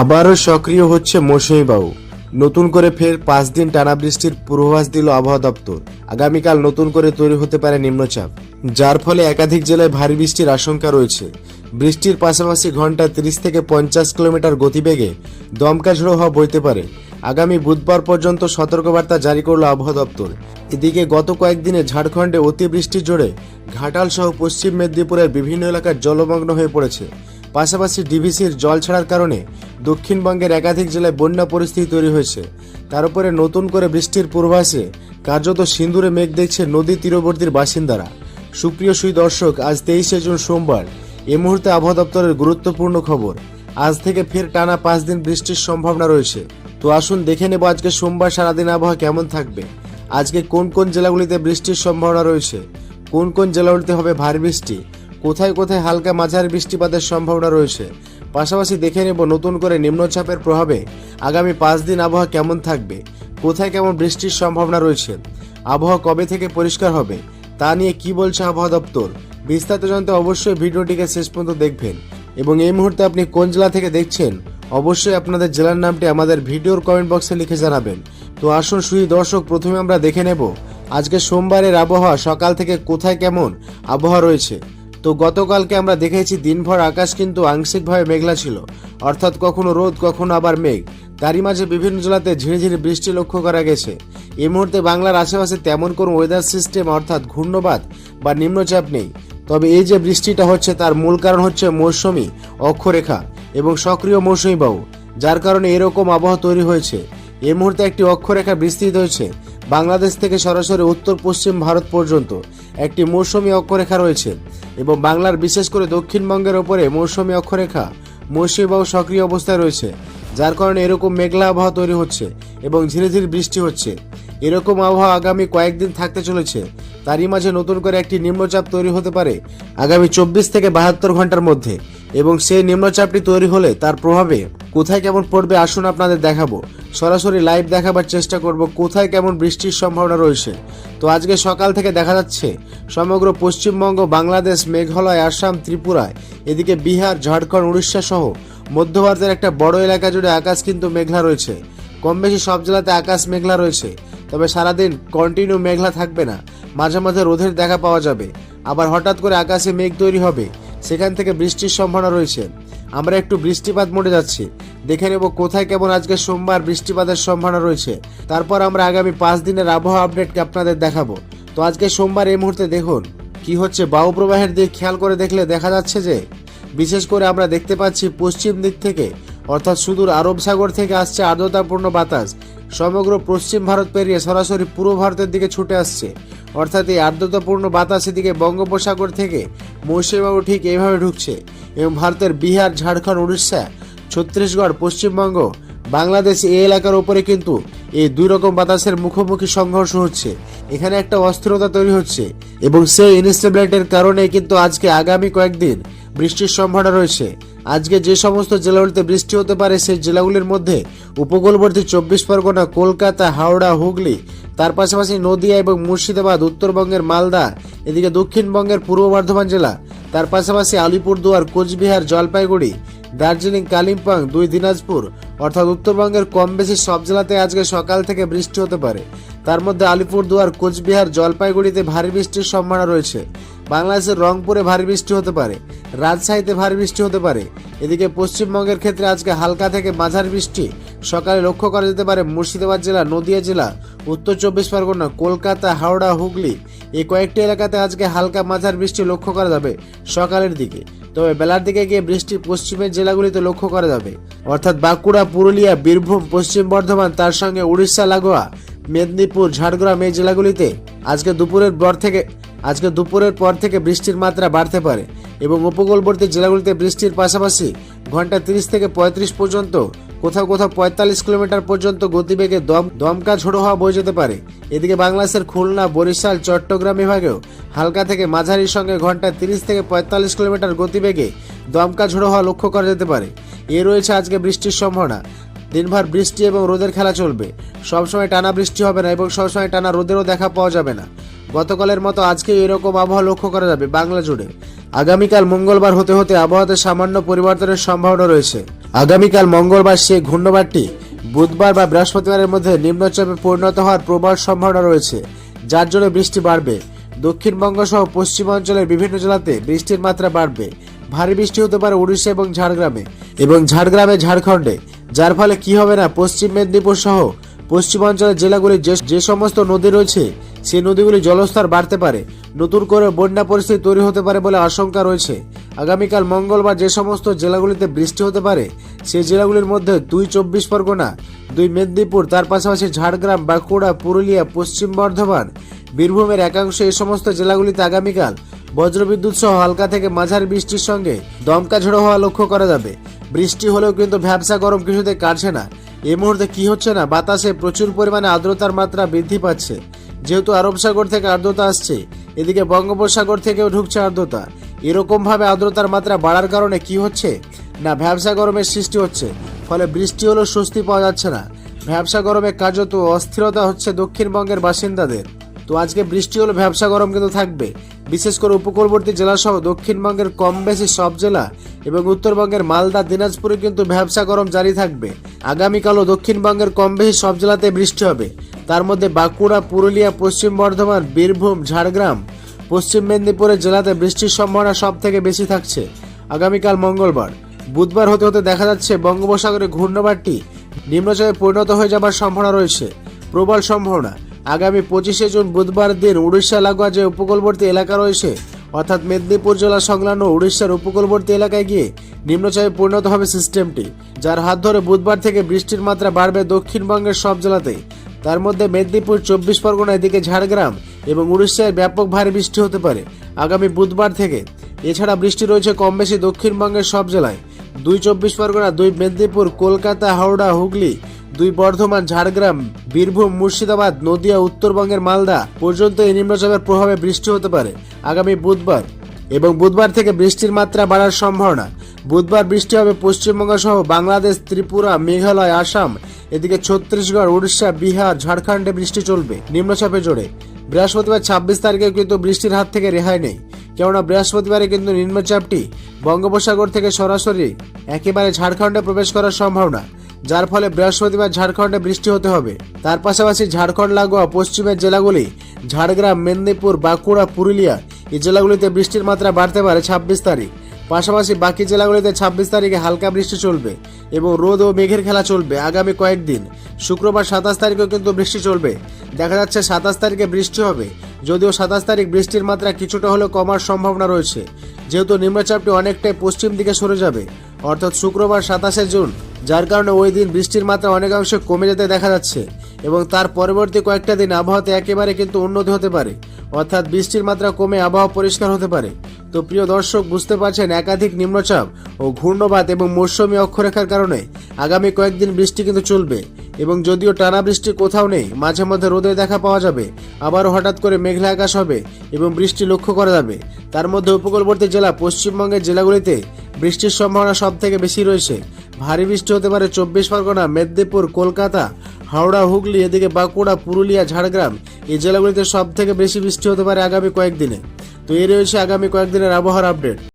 আবারও সক্রিয় হচ্ছে মৌসুমী বায়ু নতুন করে ফের পাঁচ দিন টানা বৃষ্টির পূর্বাভাস দিল আবহাওয়া দপ্তর। আগামীকাল নতুন করে তৈরি হতে পারে নিম্নচাপ। যার ফলে একাধিক জেলায় ভারী বৃষ্টির আশঙ্কা রয়েছে। বৃষ্টির পাশাপাশি ঘন্টায় তিরিশ থেকে পঞ্চাশ কিলোমিটার গতিবেগে দমকা ঝোড়ো হওয়া বইতে পারে। আগামী বুধবার পর্যন্ত সতর্কবার্তা জারি করল আবহাওয়া দপ্তর। এদিকে গত কয়েকদিনে ঝাড়খণ্ডে অতিবৃষ্টির জোরে ঘাটাল সহ পশ্চিম মেদিনীপুরের বিভিন্ন এলাকার জলমগ্ন হয়ে পড়েছে। পাশাপাশি ডিভিসির জল ছাড়ার কারণে দক্ষিণবঙ্গের একাধিক জেলায় বন্যা পরিস্থিতি তৈরি হয়েছে। তার উপরে নতুন করে বৃষ্টির পূর্বাসে কার্যত সিন্দুরে মেঘ দেখছে নদী তীরবর্তীর বাসিন্দারা। সুপ্রিয় সুই দর্শক, আজ তেইশে জুন সোমবার। এ মুহূর্তে আবহাওয়া দপ্তরের গুরুত্বপূর্ণ খবর। আজ থেকে ফের টানা পাঁচ দিন বৃষ্টির সম্ভাবনা রয়েছে। তো আসুন দেখে নেব আজকে সোমবার সারাদিন আবহাওয়া কেমন থাকবে। আজকে কোন কোন জেলাগুলিতে বৃষ্টির সম্ভাবনা রয়েছে? কোন কোন জেলাগুলিতে হবে ভারী বৃষ্টি? কোথায় কোথায় হালকা মাঝারি বৃষ্টিপাতের সম্ভাবনা রয়েছে? পাশাপাশি দেখে নেব নতুন করে নিম্নচাপের প্রভাবে আগামী পাঁচ দিন আবহাওয়া কেমন থাকবে, কোথায় কেমন বৃষ্টির সম্ভাবনা রয়েছে, আবহাওয়া কবে থেকে পরিষ্কার হবে, তা নিয়ে কি বলছে আবহাওয়া দপ্তর, বিস্তারিত জানতে অবশ্যই ভিডিওটিকে শেষ পর্যন্ত দেখবেন। এবং এই মুহূর্তে আপনি কোন জেলা থেকে দেখছেন, অবশ্যই আপনাদের জেলার নামটি আমাদের ভিডিওর কমেন্ট বক্সে লিখে জানাবেন। তো আসুন শুধু দর্শক, প্রথমে আমরা দেখে নেব, আজকে সোমবারের আবহাওয়া সকাল থেকে কোথায় কেমন আবহাওয়া রয়েছে। তো গতকালকে আমরা দেখেছি দিনভর আকাশ কিন্তু আংশিকভাবে মেঘলা ছিল। অর্থাৎ কখনো রোদ, কখনো আবার মেঘ। তারই মাঝে বিভিন্ন জেলাতে ঝিরিঝিরি বৃষ্টি লক্ষ্য করা গেছে। এই মুহূর্তে বাংলার আশেপাশে তেমন কোনো ওয়েদার সিস্টেম অর্থাৎ ঘূর্ণবাদ বা নিম্নচাপ নেই। তবে এই যে বৃষ্টিটা হচ্ছে তার মূল কারণ হচ্ছে মৌসুমি অক্ষরেখা এবং সক্রিয় মৌসুমি বায়ু যার কারণে এরকম আবহাওয়া তৈরি হয়েছে। এই মুহূর্তে একটি অক্ষরেখা বিস্তৃত হয়েছে। বাংলাদেশ থেকে সরাসরি উত্তর পশ্চিম ভারত পর্যন্ত একটি মৌসুমী অক্ষরেখা রয়েছে এবং বাংলার বিশেষ করে দক্ষিণবঙ্গের ওপরে মৌসুমী অক্ষরেখা মৌসুমী বায়ু সক্রিয় অবস্থায় রয়েছে, যার কারণে এরকম মেঘলা আবহাওয়া তৈরি হচ্ছে এবং ধীরে ধীরে বৃষ্টি হচ্ছে। এরকম আবহাওয়া আগামী কয়েকদিন থাকতে চলেছে। তারই মাঝে নতুন করে একটি নিম্নচাপ তৈরি হতে পারে আগামী চব্বিশ থেকে বাহাত্তর ঘণ্টার মধ্যে। এবং সেই নিম্নচাপটি তৈরি হলে তার প্রভাবে কোথায় কেমন পড়বে আসুন আপনাদের দেখাবো। সরাসরি লাইভ দেখাবার চেষ্টা করব কোথায় কেমন বৃষ্টির সম্ভাবনা রয়েছে। তো আজকে সকাল থেকে দেখা যাচ্ছে, সমগ্র পশ্চিমবঙ্গ, বাংলাদেশ, মেঘালয়, আসাম, ত্রিপুরায়, এদিকে বিহার, ঝাড়খণ্ড, উড়িষ্যা সহ মধ্য ভারতের একটা বড় এলাকা জুড়ে আকাশ কিন্তু মেঘলা রয়েছে। কম বেশি সব জেলাতে আকাশ মেঘলা রয়েছে, তবে সারাদিন কন্টিনিউ মেঘলা থাকবে না। মাঝে মাঝে রোদের দেখা পাওয়া যাবে। আবার হঠাৎ করে আকাশে মেঘ তৈরি হবে। সেখান থেকে বৃষ্টির সম্ভাবনা রয়েছে। আমরা একটু বৃষ্টিপাত মোড়ে যাচ্ছি। দেখে নেব কোথায় কেমন আজকে সোমবার বৃষ্টিপাতের সম্ভাবনা রয়েছে। তারপর আমরা আগামী পাঁচ দিনের আবহাওয়া আপডেটকে আপনাদের দেখাবো। তো আজকে সোমবার এই মুহূর্তে দেখুন, কি হচ্ছে বায়ু প্রবাহের দিক খেয়াল করে দেখলে দেখা যাচ্ছে যে, বিশেষ করে আমরা দেখতে পাচ্ছি পশ্চিম দিক থেকে, অর্থাৎ সুদূর আরব সাগর থেকে আসছে আর্দ্রতাপূর্ণ বাতাস। সমগ্র পশ্চিম ভারত পেরিয়ে সরাসরি পূর্ব ভারতের দিকে ছুটে আসছে। অর্থাৎ এই আর্দ্রতাপূর্ণ বাতাসের দিকে বঙ্গোপসাগর থেকে মৌসুমীবাবু ঠিক এইভাবে ঢুকছে। এবং ভারতের বিহার, ঝাড়খণ্ড, উড়িষ্যা, ছত্তিশগড়, পশ্চিমবঙ্গ বাংলাদেশ এই এলাকার উপরে কিন্তু এই দুই রকম বাতাসের মুখোমুখি সংঘর্ষ হচ্ছে। এখানে একটা অস্থিরতা তৈরি হচ্ছে এবং সেই ইনস্টেবিলিটির কারণে কিন্তু আজকে আগামী কয়েকদিন বৃষ্টির সম্ভাবনা রয়েছে। আজকে যে সমস্ত জেলাগুলিতে বৃষ্টি হতে পারে, সেই জেলাগুলির মধ্যে উপকূলবর্তী চব্বিশ পরগনা, কলকাতা, হাওড়া, হুগলি, তার পাশাপাশি নদিয়া এবং মুর্শিদাবাদ, উত্তরবঙ্গের মালদা, এদিকে দক্ষিণবঙ্গের পূর্ব বর্ধমান জেলা, তার পাশাপাশি আলিপুরদুয়ার, কোচবিহার, জলপাইগুড়ি, দার্জিলিং, কালিম্পং, দুই দিনাজপুর অর্থাৎ উত্তরবঙ্গের কম বেশি সব জেলাতে আজকে সকাল থেকে বৃষ্টি হতে পারে। তার মধ্যে আলিপুরদুয়ার, কোচবিহার, জলপাইগুড়িতে ভারী বৃষ্টির সম্ভাবনা রয়েছে। বাংলাদেশের রংপুরে ভারী বৃষ্টি হতে পারে। রাজশাহীতে ভারী বৃষ্টি হতে পারে। এদিকে পশ্চিমবঙ্গের ক্ষেত্রে আজকে হালকা থেকে মাঝারি বৃষ্টি। সকালে লক্ষ্য করা যেতে পারে মুর্শিদাবাদ জেলা, নদিয়া জেলা, উত্তর চব্বিশ পরগনা, কলকাতা, হাওড়া, হুগলি। এই কয়েকটি এলাকাতে আজকে হালকা মাঝার বৃষ্টি লক্ষ্য করা যাবে সকালের দিকে। তবে বেলার দিকে গিয়ে বৃষ্টি পশ্চিমের জেলাগুলিতে লক্ষ্য করা যাবে। অর্থাৎ বাঁকুড়া, পুরুলিয়া, বীরভূম, পশ্চিম বর্ধমান, তার সঙ্গে উড়িষ্যা, লাগোয়া, মেদিনীপুর, ঝাড়গ্রাম এই জেলাগুলিতে আজকে দুপুরের পর থেকে আজকে দুপুরের পর থেকে বৃষ্টির মাত্রা বাড়তে পারে এবং উপকূলবর্তী জেলাগুলিতে বৃষ্টির পাশাপাশি ঘণ্টা তিরিশ থেকে পঁয়ত্রিশ পর্যন্ত কোথাও কোথাও পঁয়তাল্লিশ কিলোমিটার পর্যন্ত গতিবেগে দম, দমকা ঝোড়ো হওয়া বয়ে যেতে পারে। এদিকে বাংলাদেশের খুলনা, বরিশাল, চট্টগ্রাম বিভাগেও হালকা থেকে মাঝারির সঙ্গে ঘণ্টা তিরিশ থেকে পঁয়তাল্লিশ কিলোমিটার গতিবেগে দমকা ঝোড়ো হওয়া লক্ষ্য করা যেতে পারে। এ রয়েছে আজকে বৃষ্টির সম্ভাবনা। দিনভর বৃষ্টি এবং রোদের খেলা চলবে। সবসময় টানা বৃষ্টি হবে না এবং সবসময় টানা রোদেরও দেখা পাওয়া যাবে না। গতকালের মতো আজকে এরকম আবহাওয়া লক্ষ্য করা যাবে বাংলা জুড়ে। আগামীকাল মঙ্গলবার হতে হতে আবহাওয়াতে সামান্য পরিবর্তনের সম্ভাবনা রয়েছে। আগামীকাল মঙ্গলবার সেই ঘূর্ণবারটি বুধবার বা বৃহস্পতিবারের মধ্যে নিম্নচাপে পরিণত হওয়ার প্রবল সম্ভাবনা রয়েছে, যার জন্য বৃষ্টি বাড়বে। দক্ষিণবঙ্গ সহ পশ্চিমাঞ্চলের বিভিন্ন জেলাতে বৃষ্টির মাত্রা বাড়বে। ভারী বৃষ্টি হতে পারে উড়িষ্যা এবং ঝাড়গ্রামে এবং ঝাড়গ্রামে ঝাড়খণ্ডে, যার ফলে কি হবে না, পশ্চিম মেদিনীপুর সহ পশ্চিমাঞ্চলের জেলাগুলির যে যে সমস্ত নদী রয়েছে, সেই নদীগুলির জলস্তর বাড়তে পারে। নতুন করে বন্যা পরিস্থিতি তৈরি হতে পারে বলে আশঙ্কা রয়েছে। আগামীকাল মঙ্গলবার যে সমস্ত জেলাগুলিতে বৃষ্টি হতে পারে, সেই জেলাগুলির মধ্যে দুই চব্বিশ পরগনা, দুই মেদিনীপুর, তার পাশাপাশি ঝাড়গ্রাম, বাঁকুড়া, পুরুলিয়া, পশ্চিম বর্ধমান, বীরভূমের একাংশ এই সমস্ত জেলাগুলিতে আগামীকাল বজ্রবিদ্যুৎ সহ হালকা থেকে মাঝারি বৃষ্টির সঙ্গে দমকা ঝোড়ো হওয়া লক্ষ্য করা যাবে। বৃষ্টি হলেও কিন্তু ভ্যাবসা গরম কিছুতে কাটছে না। এই মুহূর্তে কি হচ্ছে না? বাতাসে প্রচুর পরিমাণে আর্দ্রতার মাত্রা বৃদ্ধি পাচ্ছে। যেহেতু আরব সাগর থেকে আর্দ্রতা আসছে, এদিকে বঙ্গোপসাগর থেকেও ঢুকছে আর্দ্রতা। এরকমভাবে আর্দ্রতার মাত্রা বাড়ার কারণে কি হচ্ছে? না, ভ্যাবসা গরমের সৃষ্টি হচ্ছে, ফলে বৃষ্টি হলেও স্বস্তি পাওয়া যাচ্ছে না। ভ্যাবসা গরমে কার্যত অস্থিরতা হচ্ছে দক্ষিণবঙ্গের বাসিন্দাদের। তো আজকে বৃষ্টি হলে ব্যবসা গরম কিন্তু থাকবে। বিশেষ করে উপকূলবর্তী জেলা সহ দক্ষিণবঙ্গের কম বেশি সব জেলা এবং উত্তরবঙ্গের মালদা, দিনাজপুরে কিন্তু ব্যবসা গরম জারি থাকবে। আগামীকালও দক্ষিণবঙ্গের কম বেশি সব জেলাতে বৃষ্টি হবে। তার মধ্যে বাঁকুড়া, পুরুলিয়া, পশ্চিম বর্ধমান, বীরভূম, ঝাড়গ্রাম, পশ্চিম মেদিনীপুরের জেলাতে বৃষ্টির সম্ভাবনা সব থেকে বেশি থাকছে। আগামীকাল মঙ্গলবার। বুধবার হতে হতে দেখা যাচ্ছে বঙ্গোপসাগরে ঘূর্ণবারটি নিম্নচাপে পরিণত হয়ে যাবার সম্ভাবনা রয়েছে। প্রবল সম্ভাবনা। আগামী পঁচিশে জুন বুধবার দিন উড়িষ্যা লাগোয়া যে উপকূলবর্তী এলাকা রয়েছে। অর্থাৎ মেদিনীপুর জেলা সংলগ্ন উড়িষ্যার উপকূলবর্তী এলাকায় গিয়ে নিম্নচাপে পরিণত হবে সিস্টেমটি, যার হাত ধরে বুধবার থেকে বৃষ্টির মাত্রা বাড়বে দক্ষিণবঙ্গের সব জেলাতেই তার মধ্যে মেদিনীপুর চব্বিশ পরগনা, এদিকে ঝাড়গ্রাম এবং উড়িষ্যায় ব্যাপক ভারী বৃষ্টি হতে পারে আগামী বুধবার থেকে। এছাড়া বৃষ্টি রয়েছে কম বেশি দক্ষিণবঙ্গের সব জেলায়। দুই চব্বিশ পরগনা, দুই মেদিনীপুর, কলকাতা, হাওড়া, হুগলি দুই বর্ধমান, ঝাড়গ্রাম, বীরভূম, মুর্শিদাবাদ, নদিয়া, উত্তরবঙ্গের মালদা পর্যন্ত এই নিম্নচাপের প্রভাবে বৃষ্টি হতে পারে। আগামী বুধবার এবং বুধবার থেকে বৃষ্টির মাত্রা বাড়ার সম্ভাবনা। বুধবার বৃষ্টি হবে পশ্চিমবঙ্গ সহ বাংলাদেশ, ত্রিপুরা, মেঘালয়, আসাম। এদিকে ছত্তিশগড়, উড়িষ্যা, বিহার, ঝাড়খণ্ডে বৃষ্টি চলবে নিম্নচাপে জোরে। বৃহস্পতিবার ছাব্বিশ তারিখে কিন্তু বৃষ্টির হাত থেকে রেহাই নেই। কেননা বৃহস্পতিবারে কিন্তু নিম্নচাপটি বঙ্গোপসাগর থেকে সরাসরি একেবারে ঝাড়খণ্ডে প্রবেশ করার সম্ভাবনা। যার ফলে বৃহস্পতিবার ঝাড়খণ্ডে বৃষ্টি হতে হবে। তার পাশাপাশি ঝাড়খণ্ড লাগোয়া পশ্চিমের জেলাগুলি, ঝাড়গ্রাম, মেদিনীপুর, বাঁকুড়া, পুরুলিয়া, এই জেলাগুলিতে বৃষ্টির মাত্রা বাড়তে পারে ছাব্বিশ তারিখ। পাশাপাশি বাকি জেলাগুলিতে ছাব্বিশ তারিখে হালকা বৃষ্টি চলবে এবং রোদ ও মেঘের খেলা চলবে আগামী কয়েকদিন। শুক্রবার সাতাশ তারিখেও কিন্তু বৃষ্টি চলবে। দেখা যাচ্ছে সাতাশ তারিখে বৃষ্টি হবে, যদিও সাতাশ তারিখ বৃষ্টির মাত্রা কিছুটা হলেও কমার সম্ভাবনা রয়েছে। যেহেতু নিম্নচাপটি অনেকটাই পশ্চিম দিকে সরে যাবে, অর্থাৎ শুক্রবার সাতাশে জুন যার কারণে ওই দিন বৃষ্টির মাত্রা অনেকাংশে কমে যেতে দেখা যাচ্ছে এবং তার পরবর্তী কয়েকটা দিন আবহাওয়াতে একেবারে কিন্তু উন্নতি হতে পারে। অর্থাৎ বৃষ্টির মাত্রা কমে আবহাওয়া পরিষ্কার হতে পারে। তো প্রিয় দর্শক, বুঝতে পারছেন একাধিক নিম্নচাপ ও ঘূর্ণবাত এবং মৌসুমী অক্ষরেখার কারণে আগামী কয়েকদিন বৃষ্টি কিন্তু চলবে এবং যদিও টানা বৃষ্টি কোথাও নেই, মাঝে মধ্যে রোদের দেখা পাওয়া যাবে। আবারও হঠাৎ করে মেঘলা আকাশ হবে এবং বৃষ্টি লক্ষ্য করা যাবে। তার মধ্যে উপকূলবর্তী জেলা, পশ্চিমবঙ্গের জেলাগুলিতে বৃষ্টির সম্ভাবনা সব থেকে বেশি রয়েছে। ভারী বৃষ্টি হতে পারে চব্বিশ পরগনা, মেদিনীপুর, কলকাতা, হাওড়া, হুগলি, এদিকে বাঁকুড়া, পুরুলিয়া, ঝাড়গ্রাম। এই জেলাগুলিতে সব থেকে বেশি বৃষ্টি হতে পারে আগামী কয়েকদিনে। তো এই রয়েছে আগামী কয়েকদিনের আবহাওয়ার আপডেট।